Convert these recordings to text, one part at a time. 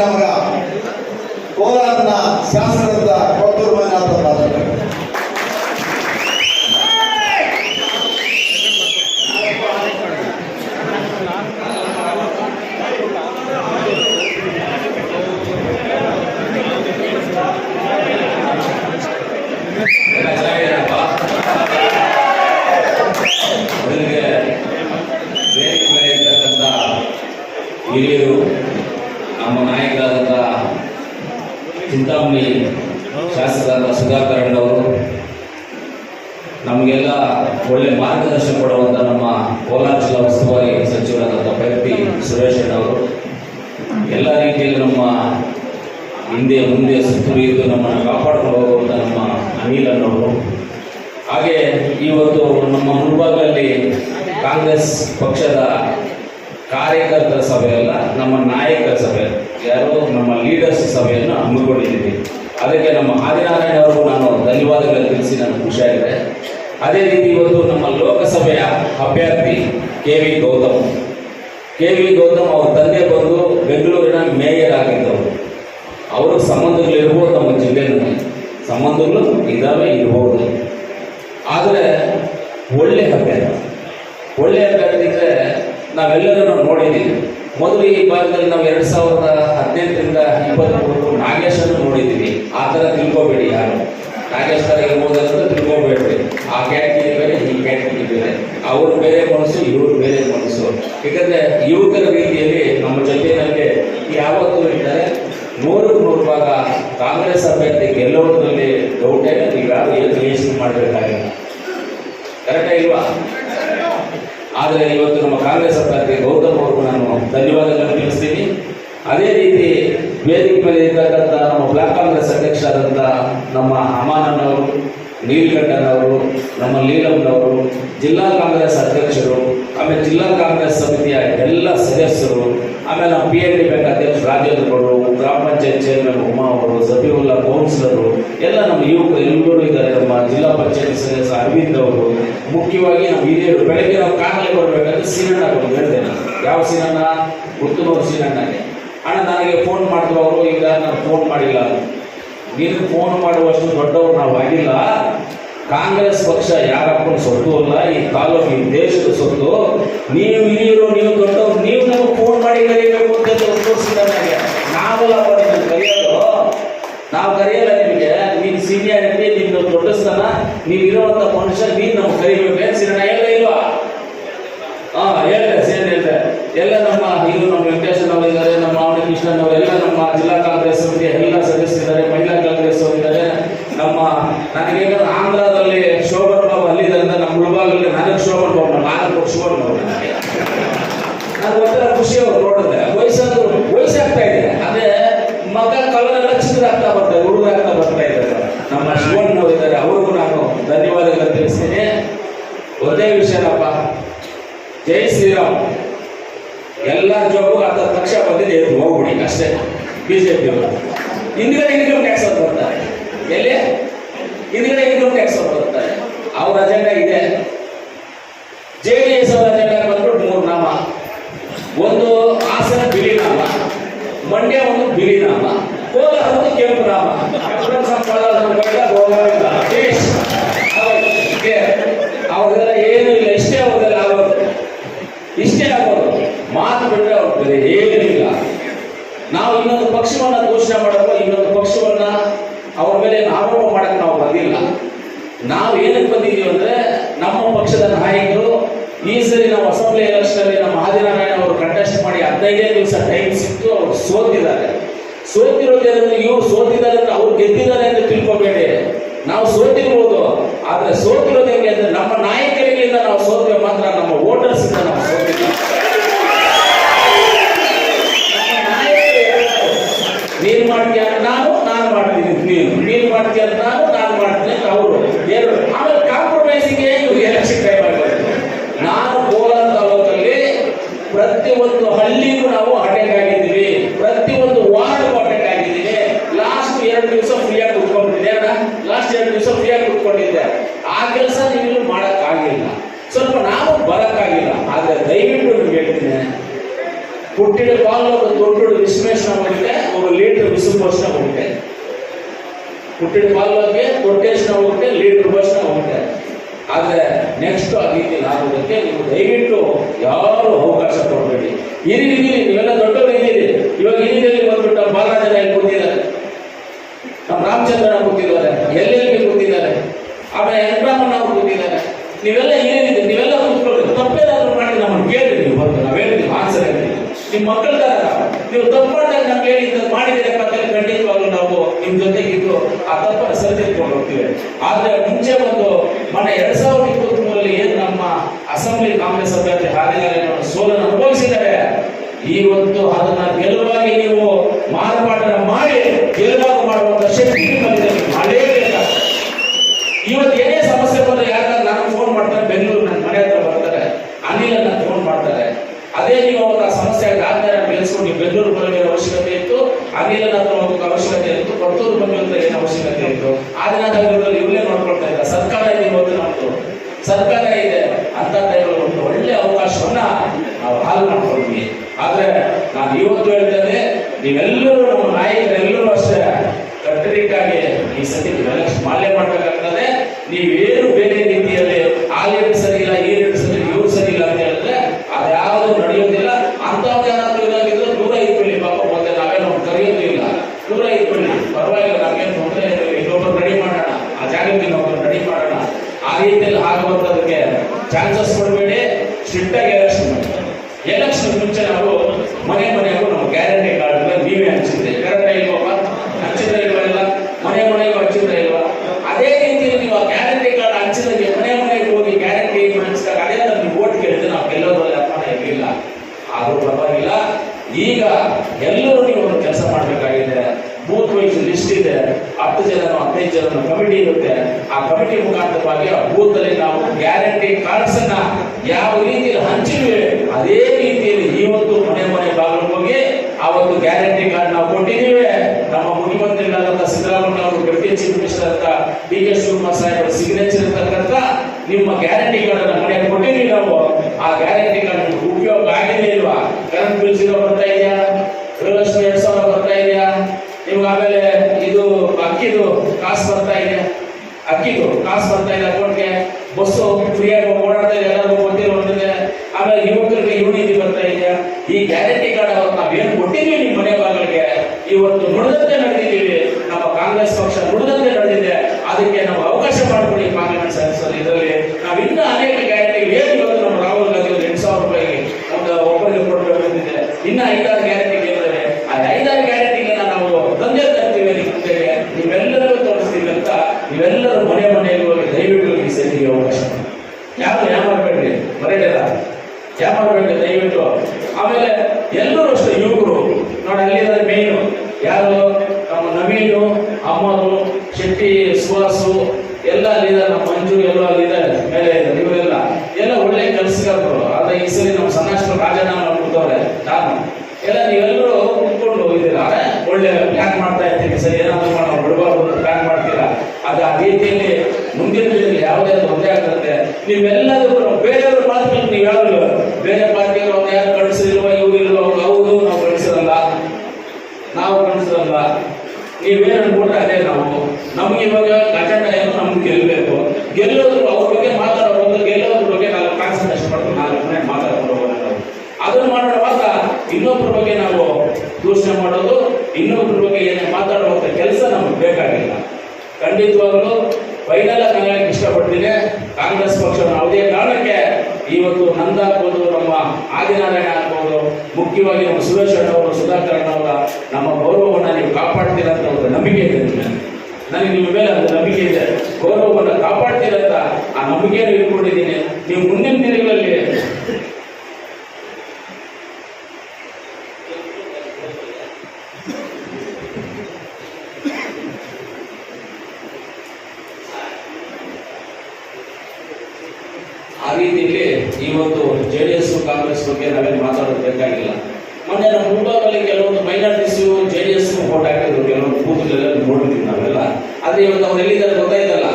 ನಮಗ ಕೋಲಾರದ ಶಾಸನದ ಕೊತ್ತೂರು ಮಂಜುನಾಥ ಎಲ್ಲ ಚೆನ್ನಾಗಿದ್ದೀರಪ್ಪ ಮೊದಲಿಗೆ ವೇದಿಕೆ ಮೇಲೆ ಇರ್ತಕ್ಕಂಥ ಹಿರಿಯರು ನಮ್ಮ ನಾಯಕರಾದಂಥ ಚಿಂತಾಮಣಿ ಶಾಸಕರಾದ ಸುಧಾಕರ್ ಅವರು ನಮಗೆಲ್ಲ ಒಳ್ಳೆ ಮಾರ್ಗದರ್ಶನ ಕೊಡುವಂಥ ನಮ್ಮ ಕೋಲಾರ ಜಿಲ್ಲಾ ಉಸ್ತುವಾರಿ ಸಚಿವರಾದಂಥ ಪೈಪಿ ಸುರೇಶ್ ಅವರು ಎಲ್ಲ ರೀತಿಯಲ್ಲಿ ನಮ್ಮ ಹಿಂದೆ ಮುಂದೆ ಸುತ್ತುರಿದು ನಮ್ಮನ್ನು ಕಾಪಾಡ್ಕೊಂಡು ಹೋಗುವಂಥ ನಮ್ಮ ಅನಿಲ್ ಅನ್ನೋರು ಹಾಗೆ ಇವತ್ತು ನಮ್ಮ ಮುಂಭಾಗದಲ್ಲಿ ಕಾಂಗ್ರೆಸ್ ಪಕ್ಷದ ಕಾರ್ಯಕರ್ತರ ಸಭೆಯಲ್ಲ ನಮ್ಮ ನಾಯಕರ ಸಭೆ. ಯಾರು ನಮ್ಮ ಲೀಡರ್ಸ್ ಸಭೆಯನ್ನು ಹಮ್ಮಿಕೊಂಡಿದ್ದೀವಿ. ಅದಕ್ಕೆ ನಮ್ಮ ಆದಿನಾರಾಯಣ ಅವರು ನಾನು ಧನ್ಯವಾದಗಳನ್ನು ತಿಳಿಸಿ ನನಗೆ ಖುಷಿಯಾಗಿದೆ ಅದೇ ರೀತಿ ಇವತ್ತು ನಮ್ಮ ಲೋಕಸಭೆಯ ಅಭ್ಯರ್ಥಿ K V Gautam. K V Gautam ಅವರ ತಂದೆ ಬಂದು ಬೆಂಗಳೂರಿನ ಮೇಯರ್ ಆಗಿದ್ದವರು. ಅವರು ಸಂಬಂಧಗಳಿರ್ಬೋದು ನಮ್ಮ ಜಿಲ್ಲೆಯಲ್ಲಿ ಸಂಬಂಧಗಳು ಇದ್ದಾವೆ ಇರ್ಬೋದು ಆದರೆ ಒಳ್ಳೆ ಹಬ್ಬ ಒಳ್ಳೆ ಹಬ್ಬ ಇದ್ದರೆ ನಾವೆಲ್ಲರೂ ನೋಡಿದ್ದೀವಿ. ಮೊದಲು ಈ ಭಾಗದಲ್ಲಿ ನಾವು ಎರಡು ಸಾವಿರದ ಹದಿನೆಂಟರಿಂದ ಇಪ್ಪತ್ತ್ಮೂರು ನಾಗೇಶನ್ನು ನೋಡಿದ್ದೀವಿ. ಆ ಥರ ತಿಳ್ಕೊಬೇಡಿ ಯಾರು. ನಾಗೇಶ್ವರ ಇರ್ಬೋದಂತ ತಿಳ್ಕೊಬೇಡ್ರಿ ಆ ಕ್ಯಾಟಗಿರಿ ಬೇರೆ, ಈ ಕ್ಯಾಟಗಿರಿ ಬೇರೆ. ಅವ್ರು ಬೇರೆ ಮನಸ್ಸು, ಇವರು ಬೇರೆ ಮನಸ್ಸು. ಯಾಕಂದರೆ ಯುವಕರ ರೀತಿಯಲ್ಲಿ ನಮ್ಮ ಜೊತೆಯಲ್ಲಿ ಯಾವತ್ತೂ ಇದ್ದಾರೆ ನೂರಕ್ಕೆ ನೂರು ಭಾಗ ಕಾಂಗ್ರೆಸ್ ಅಭ್ಯರ್ಥಿ ಗೆಲ್ಲೋದ್ರಲ್ಲಿ ಡೌಟೇ ನೀವು ಯಾರು ಏನು ಯೋಚನೆ ಮಾಡಬೇಕಾಗಿಲ್ಲ ಕರೆಕ್ಟಾ ಇಲ್ವಾ ಆದರೆ ಇವತ್ತು ನಮ್ಮ ಕಾಂಗ್ರೆಸ್ ಅಭ್ಯರ್ಥಿ ಗೌತಮ್ ಅವ್ರಿಗೂ ನಾನು ಧನ್ಯವಾದಗಳನ್ನು ತಿಳಿಸ್ತೀನಿ ಅದೇ ರೀತಿ ವೇದಿಕೆ ಮೇಲೆ ಇರ್ತಕ್ಕಂಥ ನಮ್ಮ ಬ್ಲಾಕ್ ಕಾಂಗ್ರೆಸ್ ಅಧ್ಯಕ್ಷರಾದಂಥ ನಮ್ಮ ಹಮಾನನವರು ನೀಲಕಂಠನವರು ನಮ್ಮ ಲೀಲಮ್ನವರು ಜಿಲ್ಲಾ ಕಾಂಗ್ರೆಸ್ ಅಧ್ಯಕ್ಷರು, ಆಮೇಲೆ ಜಿಲ್ಲಾ ಕಾಂಗ್ರೆಸ್ ಸಮಿತಿಯ ಎಲ್ಲ ಸದಸ್ಯರು, ಆಮೇಲೆ ನಮ್ಮ ಪಿ ಎನ್ ಡಿ ಬ್ಯಾಂಕ್ ಅಧ್ಯಕ್ಷ ರಾಜೇಂದ್ರ ಗೌಡರು ಗ್ರಾಮ ಪಂಚಾಯತ್ ಚೇರ್ಮನ್ ಉಮಾ ಅವರು ಜಬೀವುಲ್ಲಾ ಕೌನ್ಸಿಲರು ಎಲ್ಲ ನಮ್ಮ ಯುವಕರು ಎಲ್ಲರೂ ಇದ್ದಾರೆ. ನಮ್ಮ ಜಿಲ್ಲಾ ಪಂಚಾಯತ್ ಸದಸ್ಯ ಅರವಿಂದ್ ಅವರು. ಮುಖ್ಯವಾಗಿ ನಮ್ಮ ಹಿರಿಯರು ಬೆಳಗ್ಗೆ ನಾವು ಕಾಗಲಿ ಕೊಡಬೇಕಾದ್ರೆ ಸೀನಣ್ಣ ಅವರು ಹೇಳ್ತೇನೆ ಯಾವ ಸೀನಣ್ಣ? ಉತ್ತಮ ಸೀನಣ್ಣಗೆ. ಅಣ್ಣ, ನನಗೆ ಫೋನ್ ಮಾಡಿದ್ರು ಅವರು, ಈಗ ನಾನು ಫೋನ್ ಮಾಡಿಲ್ಲ. ನೀನು ಫೋನ್ ಮಾಡುವಷ್ಟು ದೊಡ್ಡವರು ನಾವು ಆಗಿಲ್ಲ ಕಾಂಗ್ರೆಸ್ ಪಕ್ಷ ಯಾರಪ್ಪನ ಸೊತ್ತು ಅಲ್ಲ, ಈ ತಾಲೂಕು, ಈ ದೇಶದ ಸೊತ್ತು. ನೀವು ಇರೋ ನೀವು ದೊಡ್ಡವರು, ನೀವು ನಮಗೆ ಫೋನ್ ಮಾಡಿ ಕರೀಬೇಕು ಅಂತ ತೋರಿಸಿದ ನನಗೆ ನಾವಲ್ಲ ನಿಮ್ಮನ್ನು ಕರೆಯೋದು. ನಾವು ಕರೆಯಲ್ಲ ನಿಮಗೆ. ನೀನು ಸೀನಿಯಾರಿಟಿ ನಿಮ್ದು ದೊಡ್ಡ ಸ್ಥಾನ ನೀವು ಇರೋವಂಥ ಮನುಷ್ಯ, ನೀನು ನಮ್ಗೆ ಕರಿಬೇಕು. ಏನು ಸಿರಣ ಎಲ್ಲ ಇಲ್ವಾ ಹಾ ಹೇಳ್ದೆ ಸೇರಿ ಹೇಳ್ದೆ ಎಲ್ಲ ನಮ್ಮ ಇದು ನಮ್ಮ ವೆಂಕಟೇಶನ್ ಅವರು ಇದ್ದಾರೆ ನಮ್ಮ ಮಾವನ ಕೃಷ್ಣನ್ ಅವರು ಎಲ್ಲ ನಮ್ಮ ಜಿಲ್ಲಾ ಕಾಂಗ್ರೆಸ್ ಸಮಿತಿ ಎಲ್ಲ ಸದಸ್ಯರಿದ್ದಾರೆ ಮಹಿಳಾ ಕಾಂಗ್ರೆಸ್ ಅವರು ಇದ್ದಾರೆ ನಮ್ಮ ನನಗೀಗ ಆಂಧ್ರದಲ್ಲಿ ಶೋಭನ್ ಬಾಬು ಅಲ್ಲಿದ್ದರಿಂದ ನಮ್ಮ ಮುಳಬಾಗಲ್ಲಿ ನನಗೆ ಶೋಭನ್ ಬಾಬು ನಮ್ಮ ನಾಲ್ಕು ಶೋಭನ್ ಬಾಬು ನನಗೆ ನಾನು ಒಂಥರ ಖುಷಿ ಅವ್ರು ನೋಡಿದ್ರೆ ವಯಸ್ಸಾದ್ರು ವಯಸ್ಸಾಗ್ತಾ ಇದೆ ಅದೇ ಮಗ ಕಲರೆಲ್ಲ ಚಿಕ್ಕದಾಗ್ತಾ ಬರ್ತಾರೆ ಹುಡುಗರಾಗ್ತಾ ಬರ್ತಾ ಇದ್ದಾರೆ ನಮ್ಮ ಶಿವಣ್ಣ ಅವರು ಇದ್ದಾರೆ ಅವ್ರಿಗೂ ನಾನು ಧನ್ಯವಾದಗಳನ್ನು ತಿಳಿಸ್ತೀನಿ ಒಂದೇ ವಿಷಯನಪ್ಪ ಜೈ ಶ್ರೀರಾಮ್ ಎಲ್ಲ ಜೋಬು ಅದ ತಕ್ಷಣ ಬಂದಿದೆ ಎದ್ದು ಹೋಗ್ಬಿಡಿ ಅಷ್ಟೇ ಬಿಜೆಪಿ ಅವರು. ಹಿಂದ್ಗಡೆ ಇನ್ಕಮ್ ಟ್ಯಾಕ್ಸ್ ಅವ್ರು ಬರ್ತಾರೆ. ಎಲ್ಲಿ? ಹಿಂದ್ಗಡೆ ಇನ್ಕಮ್ ಟ್ಯಾಕ್ಸ್ ಅವ್ರು ಬರ್ತಾರೆ. ಅವ್ರ ಅಜೆಂಡಾ ಇದೆ. ಜೆ ಡಿ ಎಸ್ ಅವರ ಅಜೆಂಡಾ ಬಂದ್ಬಿಟ್ಟು ಮೂರು ನಾಮ. ಒಂದು ಹಾಸನ ಬಿಳಿ ನಾಮ. ಮಂಡ್ಯ ಒಂದು ಬಿಳಿ ನಾಮ. ಕೋಲಾರ ಒಂದು ಕೆಂಪು ನಾಮ. ಅವ್ರದೆಲ್ಲ ಏನು ಇಲ್ಲ. ಇಷ್ಟೇ ಅವ್ರದೆಲ್ಲ ಆಗೋದು. ಇಷ್ಟೇ ಆಗೋದು. ಮಾತು ಬಿಟ್ಟರೆ ಅವ್ರ ನಾವು ಇನ್ನೊಂದು ಪಕ್ಷವನ್ನ ಘೋಷಣೆ ಮಾಡಲು ಇನ್ನೊಂದು ಪಕ್ಷವನ್ನ ಅವ್ರ ಮೇಲೆ ಆರೋಪ ಮಾಡಕ್ಕೆ ನಾವು ಬಂದಿಲ್ಲ. ನಾವು ಏನಕ್ಕೆ ಬಂದಿದ್ದೀವಿ ಅಂದ್ರೆ, ನಮ್ಮ ಪಕ್ಷದ ನಾಯಕರು ಈ ಸರಿ ನಾವು ಅಸೆಂಬ್ಲಿ ಎಲೆಕ್ಷನ್ ಅಲ್ಲಿ ನಮ್ಮ ಆದಿನಾರಾಯಣ ಅವರು ಕಂಟೆಸ್ಟ್ ಮಾಡಿ ಹದಿನೈದೇ ದಿವಸ ಟೈಮ್ ಸಿಕ್ತು, ಅವ್ರು ಸೋತಿದ್ದಾರೆ. ಸೋತಿರೋದೇನಂದ್ರೆ ಇವ್ರು ಸೋತಿದ್ದಾರೆ ಅಂದ್ರೆ ಅವ್ರು ಗೆದ್ದಿದ್ದಾರೆ ಅಂತ ತಿಳ್ಕೊಬೇಡಿ. ನಾವು ಸೋತಿರ್ಬೋದು, ಆದ್ರೆ ಸೋತಿರೋದು ಹೆಂಗೆ ಅಂದ್ರೆ, ನಮ್ಮ ನಾಯಕರಿಗಿಂತ ನಾವು ಸೋತ್ರೆ ಮಾತ್ರ ನಮ್ಮ ವೋಟರ್ಸ್ ಇಂದ ನಾವು ಸೋತಿಲ್ಲ ನಮ್ಮ ನಾಯಕರು ಹೇಳ್ತಾರೆ, ನೀನ್ ಮಾಡ್ತೀಯ ಬಸ್ನ ಹೋಗುತ್ತೆ ಹುಟ್ಟಿದ ಕಾಲಕ್ಕೆ ಕೊಟ್ಟೇಶನ ಹೋಗುತ್ತೆ ಲೀಡರ್ ಬಸ್ನ ಹೋಗುತ್ತೆ ಆದರೆ ನೆಕ್ಸ್ಟ್ ಆ ರೀತಿ ಆಗೋದಕ್ಕೆ ನೀವು ದಯವಿಟ್ಟು ಯಾರು ಅವಕಾಶ ಕೊಡಬೇಡಿ. ಈ ರೀತಿ ನೀವೆಲ್ಲ ದೊಡ್ಡವರು ಇದ್ದೀರಿ ಇವಾಗ ಹಿರಿಯಲ್ಲಿ ಬಂದ್ಬಿಟ್ಟು ನಮ್ಮ ಬಾಲರಾಜನ ಎಲ್ಲಿ ಕೂತಿದ್ದಾರೆ? ನಮ್ಮ ರಾಮಚಂದ್ರನ ಕೂತಿದ್ದಾರೆ. ಎಲ್ಲೆಲ್ಲಿ ಕೂತಿದ್ದಾರೆ? ಆಮೇಲೆ ಯಂತ್ರಮ್ಮನ ಅವ್ರು ಕೂತಿದ್ದಾರೆ. ನೀವೆಲ್ಲ ಏನಿದ್ದೀರಿ ನೀವೆಲ್ಲ ಕೂತ್ಕೊಳ್ಳಿ. ತಪ್ಪೇನಾದ್ರೂ ಮಾಡಿ ನಮ್ಮನ್ನು ಕೇಳಿ ನೀವು ಬಂದು, ನಾವು ಹೇಳ್ತೀವಿ, ಆನ್ಸರ್ ಹೇಳ್ತೀವಿ. ನಿಮ್ಮ ಮಕ್ಕಳ ನೀವು ತಪ್ಪು ಮಾಡಿದಾಗ ನಮ್ಗೆ ಹೇಳಿದ್ದು ಮಾಡಿದ್ದೀರಪ್ಪ ಹೇಳಿ ನಾವು ನಿಮ್ ಜೊತೆಗಿದ್ದು ಆ ತಪ್ಪನ್ನು ಸರಿದಿಟ್ಕೊಂಡು ಹೋಗ್ತೀವಿ ಆದ್ರೆ ಮುಂಚೆ ಒಂದು ಮನೆ ಎರಡ್ ಸಾವಿರದ ಇಪ್ಪತ್ತ್ ಮೂರಲ್ಲಿ ಏನು ನಮ್ಮ ಅಸೆಂಬ್ಲಿ ಕಾಂಗ್ರೆಸ್ ಅಭ್ಯರ್ಥಿ ಹಾದಿನಲ್ಲಿ ಸೋಲನ್ನು ಅನುಭವಿಸಿದ್ದಾರೆ ಇವತ್ತು ಅದನ್ನ ಗೆಲುವಾಗಿ ನೀವು ಮಾರ್ಪಾಟನ ಮಾಡಿ, ಗೆಲುವಾಗಿ ಮಾಡುವಂತ ಶಕ್ತಿ ಮಾಡಲೇ ನೀವು ಮಾಡಲೇಬೇಕಾಗ್ತದೆ ಇವತ್ತು ಏನೇ ಸಮಸ್ಯೆ ಬಂದ್ರೆ ಯಾಕಂದ್ರೆ ನಾನು ಫೋನ್ ಮಾಡ್ತಾರೆ ಬೆಂಗಳೂರು ನನ್ನ ಮನೆ ಹತ್ರ ಬರ್ತಾರೆ ಅನಿಲ್ ನನ್ನ ಫೋನ್ ಮಾಡ್ತಾರೆ ಅದೇ ನೀವು ಅವತ್ತು ಆ ಸಮಸ್ಯೆ ಆದ್ಮೇಲೆ ಬೆಳೆಸ್ಕೊಂಡು ನೀವು ಬೆಂಗಳೂರು ಬರಬೇಕಾದ ಅವಶ್ಯಕತೆ ಇತ್ತು ಅನಿಲನ ಹತ್ರ ಹೋಗೋಕೆ ಅವಶ್ಯಕತೆ ಇತ್ತು ಕೊಟ್ಟೂರು ಬಂದಿರೋ ಏನು ಅವಶ್ಯಕತೆ ಇತ್ತು ಆದ್ರೆ ನಾವು ಇವರೇ ನೋಡ್ಕೊಳ್ತಾ ಇದ್ದಾರೆ ಸರ್ಕಾರ ಇದೆ ಇವತ್ತು ನಮ್ದು ಸರ್ಕಾರ ಇದೆ ಅಂತ ಟೈಮಲ್ಲಿ ಒಂದು ಒಳ್ಳೆ ಅವಕಾಶವನ್ನ ನಾವು ಹಾಳು ಮಾಡ್ಕೊಳ್ತೀವಿ ಆದ್ರೆ ನಾನು ಇವತ್ತು ಹೇಳ್ತೇನೆ ನೀವೆಲ್ಲರೂ ನಮ್ಮ ನಾಯಕರೆಲ್ಲರೂ ಅಷ್ಟೇ ಕಟ್ಟಡಕ್ಕಾಗಿ ಈ ಸತಿ ಎಲೆಕ್ಷನ್ ಮಾಡಲೇ ಮಾಡ್ಬೇಕಾಗ್ತದೆ ನೀವೇನು ಬೇರೆ ರೀತಿಯಲ್ಲಿ ಆ ಲೀಡರ್ ಸರಿ ಇಲ್ಲ ಈ ಲೀಡರ್ ಸರಿ ಇವ್ರು ಸರಿ ಇಲ್ಲ ಅಂತ ಹೇಳಿದ್ರೆ ಅದ್ಯಾವುದು ನಡೆಯೋದಿಲ್ಲ ಅಂಥವ್ರು ಏನಾದ್ರು ಇದಾಗಿದ್ರು ದೂರ ಇಟ್ಕೊಳ್ಳಿ ಪಾಪ ಮತ್ತೆ ನಾವೇನು ಕರೆಯೋದು ಇಲ್ಲ ದೂರ ಇಟ್ಕೊಳ್ಳಿ ಪರವಾಗಿಲ್ಲ ನಮ್ಗೇನು ತೊಂದರೆ ಇಲ್ಲ ಇನ್ನೊಬ್ಬರು ರೆಡಿ ಮಾಡೋಣ ಆ ಜಾಗಕ್ಕೆ ಇನ್ನೊಬ್ಬರು ರೆಡಿ ಮಾಡೋಣ ಆ ರೀತಿಯಲ್ಲಿ ಆಗುವಂಥದಕ್ಕೆ ಚಾನ್ಸಸ್ ಕೊಡಬೇಡಿ ಸ್ಟ್ರಿಕ್ಟ್ ಆಗಿ ಎಲೆಕ್ಷನ್ ಮಾಡಿ ಎಲೆಕ್ಷನ್ ಮುಂಚೆ ನಾವು ಮನೆ ಮನೆಗೂ ನಮ್ಮ ಗ್ಯಾರಂಟಿ ಕಾರ್ಡ್ ನೀವೇ ಹಂಚಿದ್ರಿ. ಕರೆಕ್ಟ್ ಇಲ್ವಪ್ಪ? ಹಂಚಿದ್ರೆ ಇಲ್ವಾ ಇಲ್ಲ ಮನೆ ಮನೆಗೂ ಹಂಚಿದ್ರೆ ಇಲ್ವಾ? ಅದೇ ರೀತಿಯಲ್ಲಿ ನೀವು ಆ ಗ್ಯಾರಂಟಿ ಕಾರ್ಡ್ ಹಂಚಿದಾಗೆ ಮನೆ ಮನೆಗೆ ಹೋಗಿ ಗ್ಯಾರಂಟಿ ಹಂಚಿದಾಗ ಅದೇ ನಮ್ಗೆ ಓಟ್ ಕೇಳಿದ್ರೆ ನಾವು ಗೆಲ್ಲೋದ್ರಲ್ಲಿ ಅರ್ಥ ಇರಲಿಲ್ಲ ಆದ್ರೂ ಪರವಾಗಿಲ್ಲ. ಈಗ ಎಲ್ಲರೂ ನೀವು ಒಂದು ಕೆಲಸ ಮಾಡಬೇಕಾಗಿದೆ. ಬೂತ್ ವೈಸ್ ಲಿಸ್ಟ್ ಇದೆ. ಹತ್ತು ಜನ ಹದಿನೈದು ಜನ ಕಮಿಟಿ ಇರುತ್ತೆ. ಆ ಕಮಿಟಿ ಮುಖಾಂತರವಾಗಿ ಆ ಬೂತ್ ಅಲ್ಲಿ ನಾವು ಗ್ಯಾರಂಟಿ ಕಾರ್ಡ್ಸ್ ಯಾವ ರೀತಿಯಲ್ಲಿ ಹಂಚಿದ್ವಿ ಅದೇ ರೀತಿಯಲ್ಲಿ ಇವತ್ತು ಮನೆ ಮನೆ ಬಾಗಿಲು ಹೋಗಿ ಆವತ್ತು ಗ್ಯಾರಂಟಿ ಕಾರ್ಡ್ ನಾವು ಕೊಟ್ಟಿದ್ದೀವಿ ನಮ್ಮ ಮುಖ್ಯಮಂತ್ರಿಗಳಾದಂಥ ಸಿದ್ದರಾಮಯ್ಯ ಅವರು ಡೆಪ್ಯೂಟಿ ಚೀಫ್ ಮಿನಿಸ್ಟರ್ ಅಂತ ಡಿ ಕೆ ಶಿವಕುಮಾರ್ ಸಾಹೇಬ್ ಸಿಗ್ನೇಚರ್ ಇರ್ತಕ್ಕಂಥ ನಿಮ್ಮ ಗ್ಯಾರಂಟಿ ಕಾರ್ಡ್ ಅನ್ನ ಮನೆಗೆ ಕೊಟ್ಟಿದ್ದೀವಿ ನಾವು ಆ ಗ್ಯಾರಂಟಿ ಕಾರ್ಡ್ ನಿಮ್ಗೆ ಉಪಯೋಗ ಆಗಿದೆ ಇಲ್ವಾ ಕರೆಂಟ್ ಬಿಲ್ ಜೀರೋ ಬರ್ತಾ ಇದೆಯಾ ಗೃಹಲಕ್ಷ್ಮಿ ಎರಡ್ ಸಾವಿರ ಬರ್ತಾ ಇದೆಯಾ ನಿಮ್ಗೆ ಆಮೇಲೆ ಇದು ಅಕ್ಕಿದು ಕಾಸು ಬರ್ತಾ ಇದೆ. ಅಕ್ಕಿದು ಕಾಸು ಬರ್ತಾ ಇದೆ ಅಕೌಂಟ್ಗೆ. ಬಸ್ಸು ಫ್ರೀಯಾಗಿ ಓಡಾಡ್ತಾ ಇದೆ, ಎಲ್ಲರಿಗೂ ಗೊತ್ತಿರುವಂತಿದೆ ಆಮೇಲೆ ಯುವಕರಿಗೆ ಯೂನಿಟಿ ಬರ್ತಾ ಇದೆ. ಈ ಗ್ಯಾರಂಟಿ ಕಾರ್ಡ್ ಅವ್ರು ನಾವೇನು ಕೊಟ್ಟಿದ್ವಿ ನಿಮ್ಮ ಮನೆ ಬಾಗಿಲಿಗೆ ಇವತ್ತು ನುಡಿದಂತೆ ನಡೆದಿದ್ದೀವಿ. ನಮ್ಮ ಕಾಂಗ್ರೆಸ್ ಪಕ್ಷ ನುಡಿದಂತೆ ನಡೆದಿದೆ. ಅದಕ್ಕೆ ನಾವು ಅವಕಾಶ ಮಾಡಿಕೊಡಿ ಪಾರ್ಲಿಮೆಂಟ್ ಸದಸ್ಯರು ಇದರಲ್ಲಿ. ನಾವು ಅನೇಕ ಗ್ಯಾರಂಟಿ ಏನು ಇವತ್ತು ನಮ್ಮ ರಾಹುಲ್ ಗಾಂಧಿ ಎಂಟು ಸಾವಿರ ರೂಪಾಯಿಗೆ ಒಂದು ಒಬ್ಬರಿಗೆ ಕೊಡಬೇಕು ಅಂತಿದೆ. ಇನ್ನು ಐದಾರು ಗ್ಯಾರಂಟಿ ಕೇಳಿದರೆ ಆ ಐದಾರು ಗ್ಯಾರಂಟಿಗಳನ್ನ ನಾವು ತಂದೆ ತರ್ತೀವಿ ಅಂತೇಳಿ ನೀವೆಲ್ಲರಿಗೂ ತೋರಿಸ್ತೀವಿ ಅಂತ ನೀವೆಲ್ಲರೂ ಮನೆ ಮನೆಗೆ ಹೋಗಿ ದಯವಿಟ್ಟು ಈ ಸತಿ ಅವಕಾಶ ಮಾಡಿ. ಯಾರು ಯಾಮಾಡ್ಬೇಡ್ರಿ ಮರೆಯಲ್ಲ ಯಾಮಾಡ್ಬೇಡ್ರಿ ದಯವಿಟ್ಟು ಆಮೇಲೆ ಎಲ್ಲರೂ ಅಷ್ಟೇ ಯುವಕರು ನೋಡಿ ಅಲ್ಲಿದ್ದಾರೆ ಮೇನು ಯಾರು ನಮ್ಮ ನವೀನು ಅಮ್ಮರು ಶೆಟ್ಟಿ ಸುಹಾಸು ಎಲ್ಲ ಅಲ್ಲಿದ್ದಾರೆ ನಮ್ಮ ಮಂಜು ಎಲ್ಲ ಅಲ್ಲಿದ್ದಾರೆ ಮೇಲೆ ಇದ್ದಾರೆ ಇವರೆಲ್ಲ ಎಲ್ಲ ಒಳ್ಳೆ ಕೆಲಸಗಾರರು. ಆದ್ರೆ ಈ ಸರಿ ನಮ್ಮ ಸಣ್ಣಷ್ಟು ರಾಜೀನಾಮೆ ಮಾಡ್ಬಿಡ್ತವ್ರೆ ನಾನು ಎಲ್ಲ ನೀವೆಲ್ಲರೂ ಕುತ್ಕೊಂಡು ಹೋಗಿದ್ದೀರಾ? ಒಳ್ಳೆ ಪ್ಲಾನ್ ಮಾಡ್ತಾ ಇರ್ತೀವಿ ಸರ್. ಏನಾದರೂ ಮಾಡೋ ಬಿಡಬಾರ್ದು ಪ್ಲಾನ್ ಮಾಡ್ತೀರಾ? ಅದು ಆ ರೀತಿಯಲ್ಲಿ ಮುಂದಿನ ದಿನದಲ್ಲಿ ಯಾವುದೇ ತೊಂದರೆ ಆಗುತ್ತೆ ನೀವೆಲ್ಲದಕ್ಕೂ ಬೇರೆಯವ್ರ ಮಾತುಗಳು ನೀವು ಹೇಳಲ್ಲ ಬೇರೆ ಪಾರ್ಟಿಯವರು ಅವ್ರು ಯಾರು ಕಳಿಸಿಲ್ವ ಇವ್ರು ಅವ್ರು ಹೌದು, ನಾವು ಕಳಿಸಿರಲ್ಲ. ನಾವು ಕಳಿಸಿರಲ್ಲ. ನೀವೇನು ಅನ್ಕೊಂಡ್ರೆ ಅದೇ ನಾವು. ನಮ್ಗೆ ಇವಾಗ ಅಜೆಂಡ ಏನು ನಮ್ಗೆ ಗೆಲ್ಲಬೇಕು ಗೆಲ್ಲೋದ್ರ ಅವ್ರ ಬಗ್ಗೆ ಮಾತಾಡೋ ಬದಲು ಗೆಲ್ಲೋದ್ರ ಬಗ್ಗೆ ನಾವು ಕಾನ್ಸಂಟ್ರೇಷನ್ ಮಾಡ್ಕೊಂಡು ನಾಲ್ಕು ಮನೆ ಮಾತಾಡ್ಕೊಂಡು ಹೋಗೋಣ ನಾವು ಅದನ್ನು ಮಾಡುವಾಗ ಇನ್ನೊಬ್ಬರ ಬಗ್ಗೆ ನಾವು ದೂಷಣೆ ಮಾಡೋದು ಇನ್ನೊಬ್ಬರ ಬಗ್ಗೆ ಏನೇ ಮಾತಾಡುವಂಥ ಕೆಲಸ ನಮ್ಗೆ ಬೇಕಾಗಿಲ್ಲ ಖಂಡಿತವಾಗ್ಲೂ ಫೈನಲ್ ಆಗಿ ನಾನು ಇಷ್ಟಪಡ್ತೀನಿ ಕಾಂಗ್ರೆಸ್ ಪಕ್ಷ ಯಾವುದೇ ಕಾರಣಕ್ಕೆ ಇವತ್ತು ನಂದ ಆಗ್ಬೋದು ನಮ್ಮ ಆದಿನಾರಾಯಣ ಆಗ್ಬೋದು ಮುಖ್ಯವಾಗಿ ನಮ್ಮ ಸುರೇಶ್ ಅಣ್ಣವರು ಸುಧಾಕರ್ ಅಣ್ಣವರ ನಮ್ಮ ಗೌರವವನ್ನು ನೀವು ಕಾಪಾಡ್ತೀರಂತ ಒಂದು ನಂಬಿಕೆ ಇದೆ. ನನಗೆ ನಿಮ್ಮ ಮೇಲೆ ಒಂದು ನಂಬಿಕೆ ಇದೆ. ಗೌರವವನ್ನು ಕಾಪಾಡ್ತೀರಂತ ಆ ನಂಬಿಕೆಯನ್ನು ಇಟ್ಕೊಂಡಿದ್ದೀನಿ. ನೀವು ಮುಂದಿನ ದಿನಗಳಲ್ಲಿ ಆ ರೀತಿಯಲ್ಲಿ ಇವತ್ತು ಜೆ ಡಿ ಎಸ್ ಕಾಂಗ್ರೆಸ್ ಬಗ್ಗೆ ನಾವೇನು ಮಾತಾಡೋದು ಬೇಕಾಗಿಲ್ಲ. ಮೊನ್ನೆ ನಮ್ಮ ಮುಂಬೈನಲ್ಲಿ ಕೆಲವೊಂದು minorities J D S vote ಹಾಕಿದ್ರು. ಕೆಲವೊಂದು ಬೂತ್ಗಳೆಲ್ಲ ನೋಡಿದ್ವಿ ನಾವೆಲ್ಲ. ಆದ್ರೆ ಇವತ್ತು ಅವ್ರು ಎಲ್ಲಿದ್ದಾರೆ ಗೊತ್ತಾಯ್ತಲ್ಲ.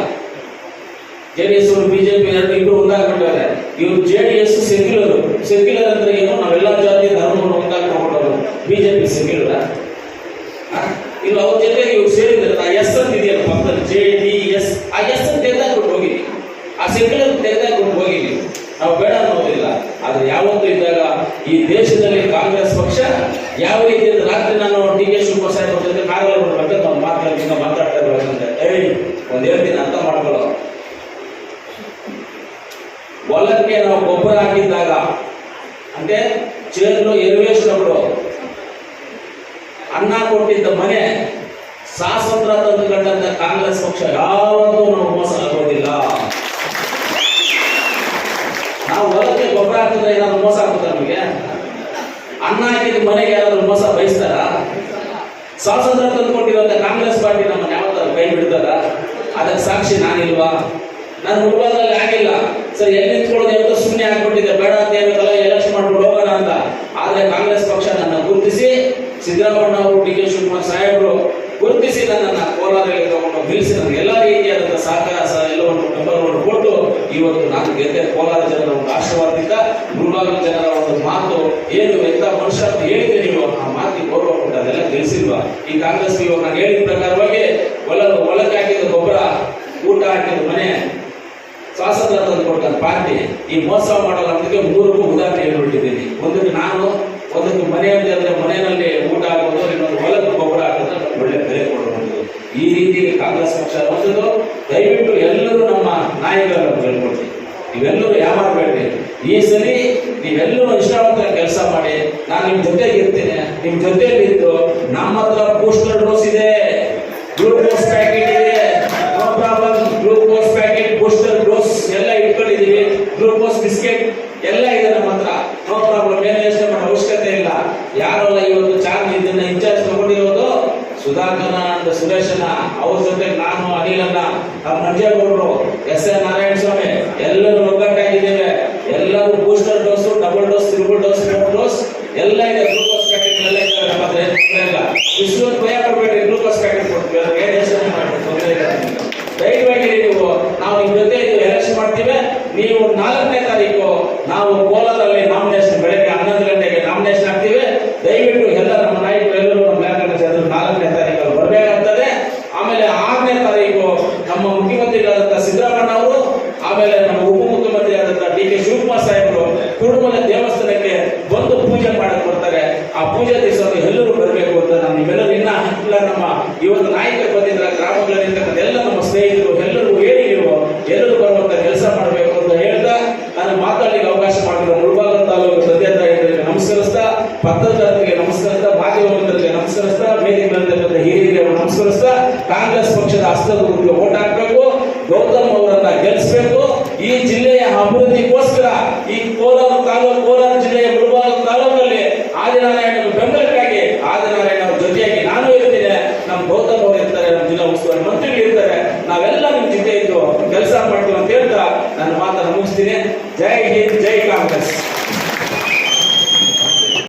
ಜೆ ಡಿ ಎಸ್ ಅವರು ಬಿಜೆಪಿ ಎರಡು ಇಬ್ಬರು ಒಂದಾಗ್ಬಿಟ್ಟಿದ್ದಾರೆ ಇವರು J D S secular secular ಅಂದ್ರೆ ಏನು? ನಾವೆಲ್ಲ ಜಾತಿ ಧರ್ಮವನ್ನು ಜೆ ಬಿಜೆಪಿ ಸೆಕ್ಯುಲರ್ ಇಲ್ಲ ಅವ್ರ ಜೊತೆಗೆ ಇವ್ರು ಸೇರಿದ್ರೆ ಆ ಎಸ್ ಅಂತ ಇದೆಯಲ್ಲ ಪಕ್ಕದಲ್ಲಿ ಜೆ ಡಿ ಎಸ್ ಆ ಎಸ್ ಅಂತ ತೆಗೆದಾಕ್ಬಿಟ್ಟು ಹೋಗಿದ್ವಿ. ಆ ಸೆಕ್ಯುಲರ್ ತೆಗೆದಾಕ್ಬಿಟ್ಟು ಹೋಗಿದ್ವಿ. ನಾವು ಬೇಡ ಅನ್ನೋದಿಲ್ಲ. ಆದ್ರೆ ಯಾವತ್ತೂ ಇದ್ದಾಗ ಈ ದೇಶದಲ್ಲಿ ಕಾಂಗ್ರೆಸ್ ಪಕ್ಷ, ಯಾವ ರೀತಿ ರಾತ್ರಿ ನಾನು ಡಿ ಕೆ ಶಿವಕುಮಾರ್ ಸಾಹೇಬ್ ಜೊತೆ ಕಾರಲ್ಲಿ ಬರ್ಬೇಕು ನಾವು ಮಾತಾಡ್ತೀನಿ ಮಾತಾಡ್ತಾ ಇರ್ಬೇಕಂತೆ ಹೇಳಿ ಒಂದ್ ಹೇಳ್ತೀನಿ ಅರ್ಥ ಮಾಡ್ಕೊಳ್ಳೋ ಹೊಲಕ್ಕೆ ನಾವು ಗೊಬ್ಬರ ಹಾಕಿದ್ದಾಗ, ಅಂದ್ರೆ ಚೇರ್ಲು ಎರುವೇಶ್ವರಗಳು ಅನ್ನ ಕೊಟ್ಟಿದ್ದ ಮನೆ ಸ್ವಾತಂತ್ರ್ಯ ತಂದುಕೊಂಡಂತ ಕಾಂಗ್ರೆಸ್ ಪಕ್ಷ ಯಾವತ್ತೂ ನಾವು ಮೋಸ ಆಗೋದಿಲ್ಲ. ನಾವು ಹೊಲಕ್ಕೆ ಗೊಬ್ಬರ ಹಾಕಿದ್ರೆ ಏನಾದ್ರು ಮೋಸ ಆಗುತ್ತಾ ನಮಗೆ? ಅನ್ನ ಹಾಕಿದ ಮನೆಗೆ ಯಾರಾದ್ರೂ ಮೋಸ ಬಯಸ್ತಾರ? ಸ್ವಾತಂತ್ರ್ಯ ತಂದುಕೊಟ್ಟಿರುವಂತ ಕಾಂಗ್ರೆಸ್ ಪಾರ್ಟಿ ನಮ್ಮನ್ನ ಯಾವತ್ತಾರು ಕೈ ಬಿಡ್ತಾರ? ಅದಕ್ಕೆ ಸಾಕ್ಷಿ ನಾನಿಲ್ವಾ? ನಾನು ಕುಟುಂಬದಲ್ಲಿ ಆಗಿಲ್ಲ. ಸರ್, ಎಲ್ಲಿ ನಿಂತ್ಕೊಳ್ಳೋದು? ಯಾವತ್ತೂ ಸುಮ್ಮನೆ ಆಗ್ಬಿಟ್ಟಿದೆ ಬೇಡ ಅಂತ ಹೇಳ್ಬೇಕಲ್ಲ ಎಲೆಕ್ಷನ್ ಮಾಡ್ಬಿಟ್ಟು ಹೋಗೋಣ ಅಂತ ಆದ್ರೆ ಕಾಂಗ್ರೆಸ್ ಪಕ್ಷ ನನ್ನ ಗುರುತಿಸಿ ಸಿದ್ದರಾಮಯ್ಯ ಅವರು ಡಿ ಕೆ ಶಿವಕುಮಾರ್ ಸಾಹೇಬರು ಗುರುತಿಸಿ ನನ್ನನ್ನ ಕೋಲಾರದಲ್ಲಿ ತಗೊಂಡು ನಿಲ್ಲಿಸಿ ನನಗೆ ಎಲ್ಲ ರೀತಿಯಾದಂತಹ ಸಹಕಾರ ಸಹ ಎಲ್ಲವನ್ನು ಬೆಂಬಲವನ್ನು ಕೊಟ್ಟು ಇವತ್ತು ನಾನು ಗೆದ್ದೆ ಕೋಲಾರ ಜನರ ಒಂದು ಆಶೀರ್ವಾದದಿಂದ ಮುಳುಬಾಗಿಲು ಜನರ ಒಂದು ಮಾತು ಏನು ಎಂತ ಮನುಷ್ಯ ಅಂತ ಹೇಳಿದ್ರೆ ನೀವು ಆ ಮಾತಿಗೆ ಗೌರವ ಕೊಟ್ಟು ಅದೆಲ್ಲ ತಿಳಿಸಿಲ್ವಾ ಈ ಕಾಂಗ್ರೆಸ್ ಇವಾಗ ನಾನು ಹೇಳಿದ ಪ್ರಕಾರವಾಗಿ ಹೊಲ ಹೊಲಕ್ಕೆ ಹಾಕಿದ ಗೊಬ್ಬರ ಊಟ ಹಾಕಿದ ಮನೆ ಸ್ವಾತಂತ್ರ್ಯ ತಂದು ಪಾರ್ಟಿ ಈ ಮೋಸ ಮಾಡಲ್ಲ ಅನ್ನೋದಕ್ಕೆ ಮೂರಕ್ಕೂ ಉದಾಹರಣೆ ಹೇಳ್ಬಿಟ್ಟಿದ್ದೀನಿ ಒಂದಕ್ಕೆ ನಾನು, ಒಂದಕ್ಕೆ ಮನೆ ಅಂದರೆ ಮನೆಯಲ್ಲಿ ಊಟ ಹಾಕೋದು, ಇನ್ನೊಂದು ಹೊಲಕ್ಕೆ ಗೊಬ್ಬರ ಹಾಕಿದ್ರೆ ಒಳ್ಳೆ ಬೆಲೆ ಕೊಡಬಹುದು. ಈ ರೀತಿ ಕಾಂಗ್ರೆಸ್ ಪಕ್ಷ ಒಂದು ದಯವಿಟ್ಟು ಎಲ್ಲರೂ ನಮ್ಮ ನಾಯಕರನ್ನು ಹೇಳ್ಕೊಡ್ತೀವಿ ನೀವೆಲ್ಲರೂ ಯಾವಾಗಬೇಡ್ರಿ ಈ ಸರಿ ನೀವೆಲ್ಲರೂ ಇಷ್ಟವಂತ ಕೆಲಸ ಮಾಡಿ, ನಾನು ನಿಮ್ಮ ಜೊತೆಗೆ ಇರ್ತೇನೆ ನಿಮ್ಮ ಜೊತೆಲಿ ಇದ್ದು ನಮ್ಮ ಹತ್ರ ಡೋಸ್ ಇದೆ ಗ್ಲೂಕೋಸ್ ಪ್ಯಾಕೆಟ್ ಇದೆ no problem glucose packet booster dose ಎಲ್ಲ ಇಟ್ಕೊಂಡಿದೀವಿ ಗ್ಲೂಕೋಸ್ ಬಿಸ್ಕೆಟ್ ಎಲ್ಲ ಇದೆ ನಮ್ಮ ಹತ್ರ ನೋ ಪ್ರಾಬ್ಲಮ್ ಏನು ಯೋಚನೆ ಮಾಡೋ ಅವಶ್ಯಕತೆ ಇಲ್ಲ ಯಾರೆಲ್ಲ ಇವತ್ತು ಚಾರ್ಜ್ ಇದನ್ನ ಇನ್ಚಾರ್ಜ್ ತಗೊಂಡಿರೋದು ಸುಧಾಕರ್ನ and ಸುರೇಶನ ಅವ್ರ ಜೊತೆ ನಾನು ಅನಿಲನ್ನ ನಮ್ಮ ಮಂಜೇಗೌಡರು ಎಸ್ ಎ ನಾರಾಯಣ ಸ್ವಾಮಿ ಎಲ್ಲರೂ ಒಗ್ಗಟ್ಟಾಗಿದ್ದೇವೆ ಎಲ್ಲರೂ booster dose double dose dose ಎಲ್ಲ ಇದೆ ಗ್ಲೂಕೋಸ್ ಪ್ಯಾಕೆಟ್ ಎಲ್ಲ ಇದೆ ನಮ್ಮ ಹತ್ರ. ಇಲ್ಲ. ಇಷ್ಟೊಂದು ಭಯ ಪಡ್ಬೇಡಿ ಗ್ಲೂಕೋಸ್ ಪ್ಯಾಕೆಟ್ ಕೊಡ್ತೀವಿ. ಅದಕ್ಕೆ ಯೋಚನೆ ಮಾಡಿ ಇಲ್ಲ. ನೀವು. ನಾವು ನಿಮ್ಮ ಜೊತೆ ಎಲೆಕ್ಷನ್ ಮಾಡ್ತೀವಿ. ನೀವು ನಾಲ್ಕನೇ ತಾರೀಕು ನಾವು ಕೋಲಾರಲ್ಲಿ ನಾಮಿನೇಷನ್ ಬೆಳಗ್ಗೆ ಹನ್ನೊಂದು ಗಂಟೆಗೆ ನಾಮಿನೇಷನ್ ಹಾಕ್ತೀವಿ ದಯವಿಟ್ಟು ಎಲ್ಲ ನಮ್ಮ ನಾಯಕರು ಎಲ್ಲರೂ ನಮ್ಮ ಬ್ಯಾಂಕ್ ಜನರು ನಾಲ್ಕನೇ ತಾರೀಕು ಬರಬೇಕಾಗ್ತದೆ. ಆಮೇಲೆ ಆರನೇ ತಾರೀಕು ನಮ್ಮ ಮುಖ್ಯಮಂತ್ರಿಗಳಾದಂಥ ಸಿದ್ದರಾಮಣ್ಣ ಅವರು, ಆಮೇಲೆ ನಮ್ಮ ಉಪಮುಖ್ಯಮಂತ್ರಿ ಆದಂತ ಡಿ ಕೆ ಶಿವಕುಮಾರ್ ಸಾಹೇಬರು, ಕುರುಮಲ ದೇವಸ್ಥಾನಕ್ಕೆ ಬಂದು ಪೂಜೆ ಮಾಡಕ್ ಬರ್ತಾರೆ ಆ ಪೂಜಾ ದಿವಸ ಎಲ್ಲರೂ ಬರಬೇಕು ಅಂತ ನಾನು ನಿಮ್ಮೆಲ್ಲರೂ ಇನ್ನ ಇಲ್ಲ ನಮ್ಮ ಇವತ್ತು ನಾಯಕರು ಬಂದಿದ್ರ ಗ್ರಾಮಗಳಲ್ಲಿ ಎಲ್ಲ ನಮ್ಮ ಸ್ನೇಹಿತರು, ಎಲ್ಲರೂ ಹೇಳಿರುವ ಎಲ್ಲರೂ ಬರುವಂತ ಕೆಲಸ ಮಾಡಬೇಕು ಅಂತ ಹೇಳ್ತಾ ನಾನು ಮಾತಾಡಲಿಕ್ಕೆ ಅವಕಾಶ ಮಾಡಿದ ಮುಳುಬಾಗ ತಾಲೂಕು ತಾಯಿಗಳಿಗೆ ನಮಸ್ಕರಿಸ್ತಾ ಪತ್ರಕರ್ತರಿಗೆ ನಮಸ್ಕರಿಸ್ತಾ, ಮಾಧ್ಯಮ ನಮಸ್ಕರಿಸ್ತಾ ಬಂದಿರ್ತಕ್ಕಂಥ ಹಿರಿಯರಿಗೆ ನಮಸ್ಕರಿಸ್ತಾ, ಕಾಂಗ್ರೆಸ್ ಪಕ್ಷದ ಹಸ್ತದ ಗುರುತಿಗೆ ಓಟ್ ಹಾಕಬೇಕು, ಗೌತಮ್ ಅವರನ್ನ ಗೆಲ್ಲಿಸಬೇಕು ಈ ಜಿಲ್ಲೆಯ ಅಭಿವೃದ್ಧಿಗೋಸ್ಕರ ಈ ಕೋಲಾರ ತಾಲೂಕು, ಕೋಲಾರ ಜಿಲ್ಲೆಯ ಮುಳುಬಾಗ ಆದಿನಾರಾಯಣ ಬೆಂಬಲಕ್ಕಾಗಿ ಆದಿನಾರಾಯಣ ಅವ್ರ ಜೊತೆಯಾಗಿ ನಾನು ಇರ್ತೇನೆ ನಮ್ಮ ಗೌತಮ್ ಅವರು ಇರ್ತಾರೆ, ನಮ್ಮ ಜಿಲ್ಲಾ ಉಸ್ತುವಾರಿ ಮಂತ್ರಿಗಳು ಇರ್ತಾರೆ, ನಾವೆಲ್ಲ ನಿಮ್ ಜೊತೆ ಇದ್ದು ಕೆಲಸ ಮಾಡ್ತೀವಿ ಅಂತ ಹೇಳ್ತಾ ನನ್ನ ಮಾತನ್ನು ಮುಗಿಸ್ತೀನಿ. ಜೈ ಹಿಂದ್, ಜೈ ಕಾಂಗ್ರೆಸ್.